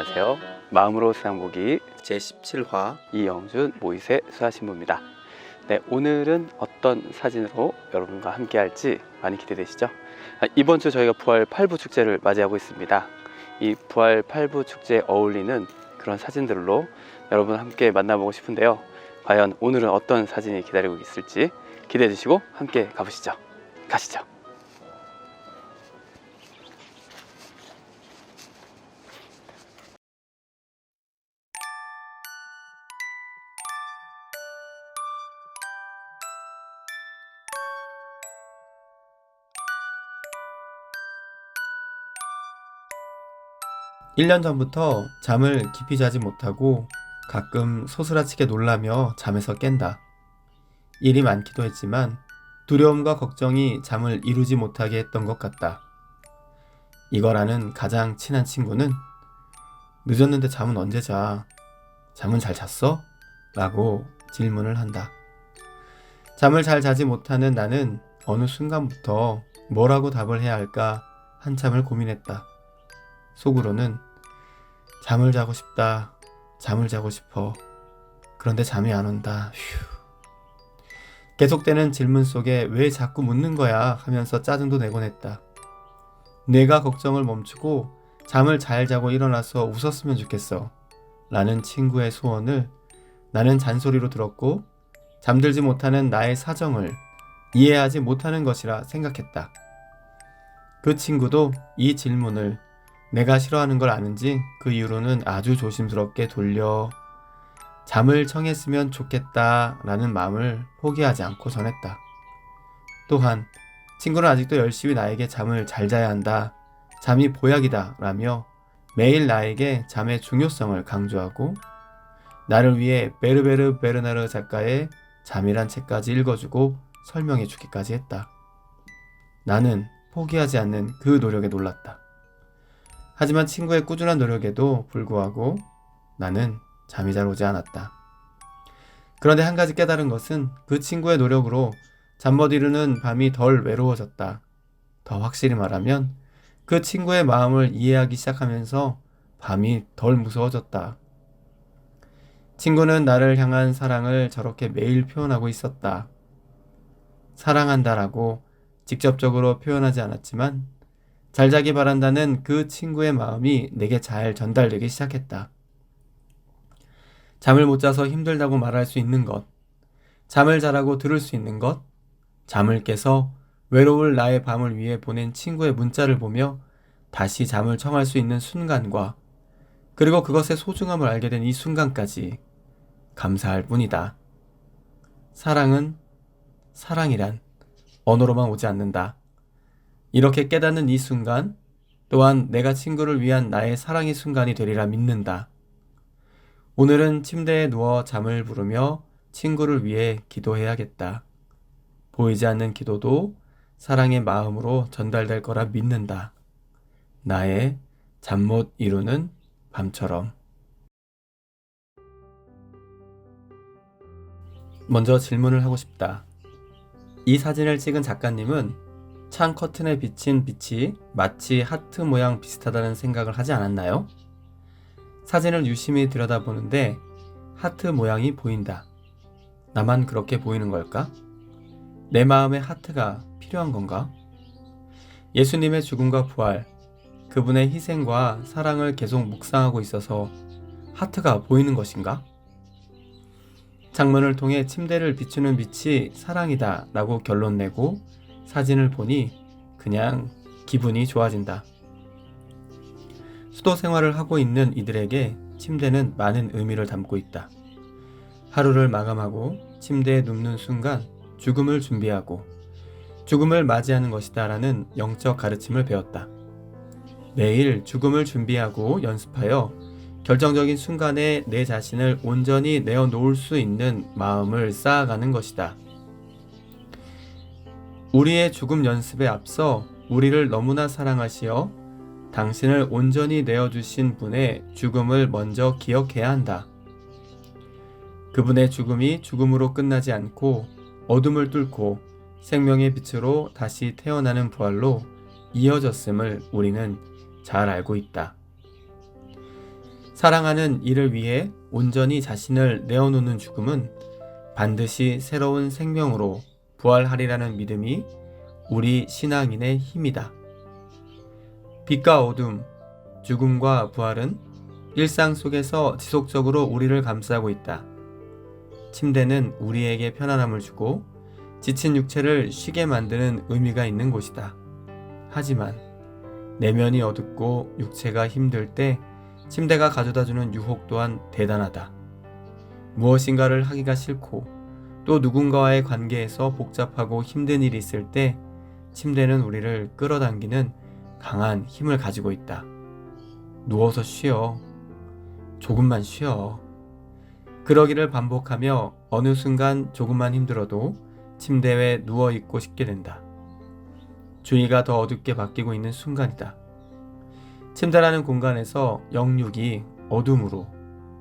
안녕하세요. 마음으로 세상 보기 제17화 이영준 모이세 수아신부입니다. 네, 오늘은 어떤 사진으로 여러분과 함께 할지 많이 기대되시죠? 아, 이번 주 저희가 부활 8부 축제를 맞이하고 있습니다. 이 부활 8부 축제에 어울리는 그런 사진들로 여러분 함께 만나보고 싶은데요. 과연 오늘은 어떤 사진이 기다리고 있을지 기대해 주시고 함께 가보시죠. 가시죠. 일년 전부터 잠을 깊이 자지 못하고 가끔 소스라치게 놀라며 잠에서 깬다. 일이 많기도 했지만 두려움과 걱정이 잠을 이루지 못하게 했던 것 같다. 이거라는 가장 친한 친구는 늦었는데 잠은 언제 자? 잠은 잘 잤어? 라고 질문을 한다. 잠을 잘 자지 못하는 나는 어느 순간부터 뭐라고 답을 해야 할까 한참을 고민했다. 속으로는 잠을 자고 싶다. 잠을 자고 싶어. 그런데 잠이 안 온다. 휴. 계속되는 질문 속에 왜 자꾸 묻는 거야 하면서 짜증도 내곤 했다. 내가 걱정을 멈추고 잠을 잘 자고 일어나서 웃었으면 좋겠어. 라는 친구의 소원을 나는 잔소리로 들었고 잠들지 못하는 나의 사정을 이해하지 못하는 것이라 생각했다. 그 친구도 이 질문을 내가 싫어하는 걸 아는지 그 이후로는 아주 조심스럽게 돌려 잠을 청했으면 좋겠다 라는 마음을 포기하지 않고 전했다. 또한 친구는 아직도 열심히 나에게 잠을 잘 자야 한다. 잠이 보약이다 라며 매일 나에게 잠의 중요성을 강조하고 나를 위해 베르베르 베르나르 작가의 잠이란 책까지 읽어주고 설명해 주기까지 했다. 나는 포기하지 않는 그 노력에 놀랐다. 하지만 친구의 꾸준한 노력에도 불구하고 나는 잠이 잘 오지 않았다. 그런데 한 가지 깨달은 것은 그 친구의 노력으로 잠 못 이루는 밤이 덜 외로워졌다. 더 확실히 말하면 그 친구의 마음을 이해하기 시작하면서 밤이 덜 무서워졌다. 친구는 나를 향한 사랑을 저렇게 매일 표현하고 있었다. 사랑한다라고 직접적으로 표현하지 않았지만 잘 자기 바란다는 그 친구의 마음이 내게 잘 전달되기 시작했다. 잠을 못 자서 힘들다고 말할 수 있는 것, 잠을 자라고 들을 수 있는 것, 잠을 깨서 외로울 나의 밤을 위해 보낸 친구의 문자를 보며 다시 잠을 청할 수 있는 순간과 그리고 그것의 소중함을 알게 된 이 순간까지 감사할 뿐이다. 사랑은 사랑이란 언어로만 오지 않는다. 이렇게 깨닫는 이 순간 또한 내가 친구를 위한 나의 사랑의 순간이 되리라 믿는다. 오늘은 침대에 누워 잠을 부르며 친구를 위해 기도해야겠다. 보이지 않는 기도도 사랑의 마음으로 전달될 거라 믿는다. 나의 잠 못 이루는 밤처럼. 먼저 질문을 하고 싶다. 이 사진을 찍은 작가님은 창 커튼에 비친 빛이 마치 하트 모양 비슷하다는 생각을 하지 않았나요? 사진을 유심히 들여다보는데 하트 모양이 보인다. 나만 그렇게 보이는 걸까? 내 마음에 하트가 필요한 건가? 예수님의 죽음과 부활, 그분의 희생과 사랑을 계속 묵상하고 있어서 하트가 보이는 것인가? 창문을 통해 침대를 비추는 빛이 사랑이다 라고 결론 내고 사진을 보니 그냥 기분이 좋아진다. 수도 생활을 하고 있는 이들에게 침대는 많은 의미를 담고 있다. 하루를 마감하고 침대에 눕는 순간 죽음을 준비하고 죽음을 맞이하는 것이다 라는 영적 가르침을 배웠다. 매일 죽음을 준비하고 연습하여 결정적인 순간에 내 자신을 온전히 내어놓을 수 있는 마음을 쌓아가는 것이다. 우리의 죽음 연습에 앞서 우리를 너무나 사랑하시어 당신을 온전히 내어주신 분의 죽음을 먼저 기억해야 한다. 그분의 죽음이 죽음으로 끝나지 않고 어둠을 뚫고 생명의 빛으로 다시 태어나는 부활로 이어졌음을 우리는 잘 알고 있다. 사랑하는 이를 위해 온전히 자신을 내어놓는 죽음은 반드시 새로운 생명으로 부활하리라는 믿음이 우리 신앙인의 힘이다. 빛과 어둠, 죽음과 부활은 일상 속에서 지속적으로 우리를 감싸고 있다. 침대는 우리에게 편안함을 주고 지친 육체를 쉬게 만드는 의미가 있는 곳이다. 하지만 내면이 어둡고 육체가 힘들 때 침대가 가져다 주는 유혹 또한 대단하다. 무엇인가를 하기가 싫고 또 누군가와의 관계에서 복잡하고 힘든 일이 있을 때 침대는 우리를 끌어당기는 강한 힘을 가지고 있다. 누워서 쉬어. 조금만 쉬어. 그러기를 반복하며 어느 순간 조금만 힘들어도 침대에 누워 있고 싶게 된다. 주위가 더 어둡게 바뀌고 있는 순간이다. 침대라는 공간에서 영육이 어둠으로,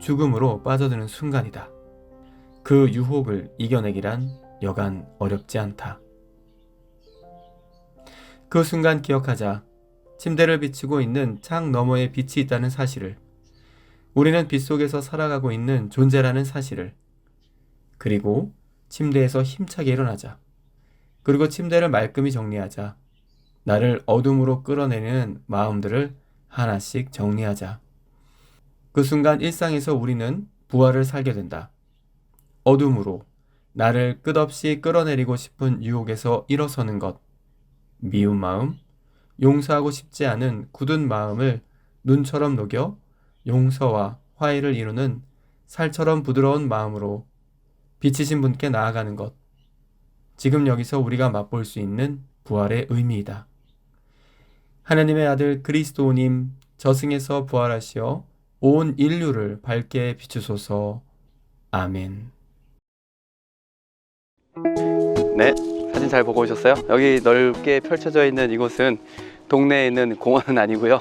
죽음으로 빠져드는 순간이다. 그 유혹을 이겨내기란 여간 어렵지 않다. 그 순간 기억하자. 침대를 비추고 있는 창 너머에 빛이 있다는 사실을. 우리는 빛 속에서 살아가고 있는 존재라는 사실을. 그리고 침대에서 힘차게 일어나자. 그리고 침대를 말끔히 정리하자. 나를 어둠으로 끌어내는 마음들을 하나씩 정리하자. 그 순간 일상에서 우리는 부활을 살게 된다. 어둠으로 나를 끝없이 끌어내리고 싶은 유혹에서 일어서는 것. 미운 마음, 용서하고 싶지 않은 굳은 마음을 눈처럼 녹여 용서와 화해를 이루는 살처럼 부드러운 마음으로 비치신 분께 나아가는 것. 지금 여기서 우리가 맛볼 수 있는 부활의 의미이다. 하나님의 아들 그리스도님 저승에서 부활하시어 온 인류를 밝게 비추소서. 아멘. 네, 사진 잘 보고 오셨어요? 여기 넓게 펼쳐져 있는 이곳은 동네에 있는 공원은 아니고요.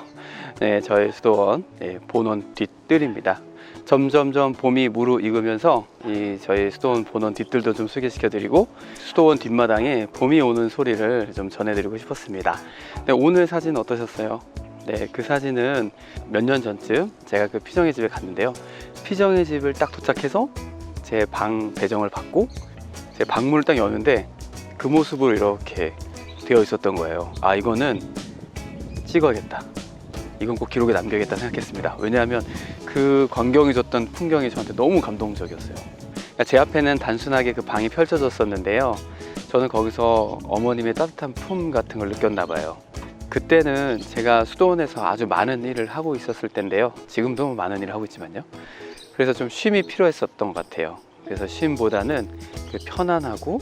네, 저희 수도원 네, 본원 뒷뜰입니다. 점점점 봄이 무르익으면서 이 저희 수도원 본원 뒷뜰도 좀 소개시켜드리고 수도원 뒷마당에 봄이 오는 소리를 좀 전해드리고 싶었습니다. 네, 오늘 사진 어떠셨어요? 네, 그 사진은 몇 년 전쯤 제가 그 피정의 집에 갔는데요. 피정의 집을 딱 도착해서 제 방 배정을 받고 제 방문을 딱 여는데 그 모습으로 이렇게 되어 있었던 거예요. 아 이거는 찍어야겠다. 이건 꼭 기록에 남겨야겠다 생각했습니다. 왜냐하면 그 광경이 줬던 풍경이 저한테 너무 감동적이었어요. 그러니까 제 앞에는 단순하게 그 방이 펼쳐졌었는데요. 저는 거기서 어머님의 따뜻한 품 같은 걸 느꼈나 봐요. 그때는 제가 수도원에서 아주 많은 일을 하고 있었을 때인데요. 지금도 많은 일을 하고 있지만요. 그래서 좀 쉼이 필요했었던 것 같아요. 그래서 쉼보다는 그 편안하고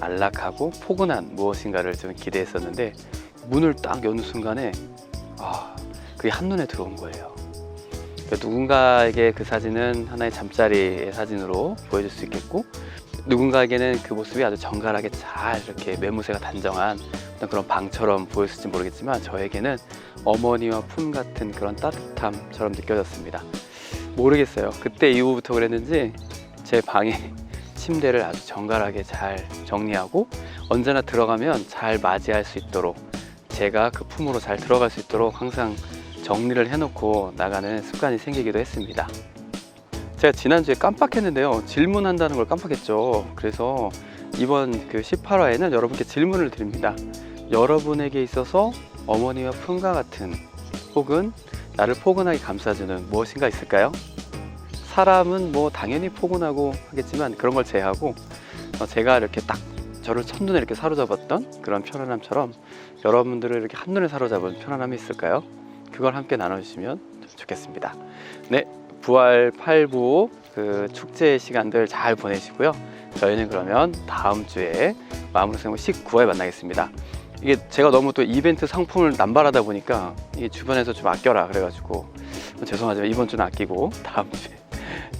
안락하고 포근한 무엇인가를 좀 기대했었는데 문을 딱 여는 순간에 아 그게 한눈에 들어온 거예요. 그러니까 누군가에게 그 사진은 하나의 잠자리의 사진으로 보여줄 수 있겠고 누군가에게는 그 모습이 아주 정갈하게 잘 이렇게 매무새가 단정한 그런 방처럼 보였을지 모르겠지만 저에게는 어머니와 품 같은 그런 따뜻함처럼 느껴졌습니다. 모르겠어요. 그때 이후부터 그랬는지 제 방에 침대를 아주 정갈하게 잘 정리하고 언제나 들어가면 잘 맞이할 수 있도록 제가 그 품으로 잘 들어갈 수 있도록 항상 정리를 해놓고 나가는 습관이 생기기도 했습니다. 제가 지난주에 깜빡했는데요. 질문한다는 걸 깜빡했죠. 그래서 이번 그 18화에는 여러분께 질문을 드립니다. 여러분에게 있어서 어머니와 품과 같은 혹은 나를 포근하게 감싸주는 무엇인가 있을까요? 사람은 뭐 당연히 포근하고 하겠지만 그런 걸 제외하고 어, 제가 이렇게 딱 저를 첫눈에 이렇게 사로잡았던 그런 편안함처럼 여러분들을 이렇게 한눈에 사로잡은 편안함이 있을까요? 그걸 함께 나눠주시면 좋겠습니다. 네, 부활 8부 그 축제 시간들 잘 보내시고요. 저희는 그러면 다음 주에 마무리 생각 19화에 만나겠습니다. 이게 제가 너무 또 이벤트 상품을 남발하다 보니까 이게 주변에서 좀 아껴라 그래가지고 죄송하지만 이번 주는 아끼고 다음 주에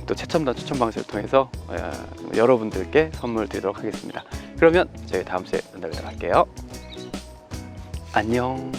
또 최첨단 추천 방식을 통해서 어, 여러분들께 선물 드리도록 하겠습니다. 그러면 저희 다음 주에 만나뵙도록 할게요. 안녕.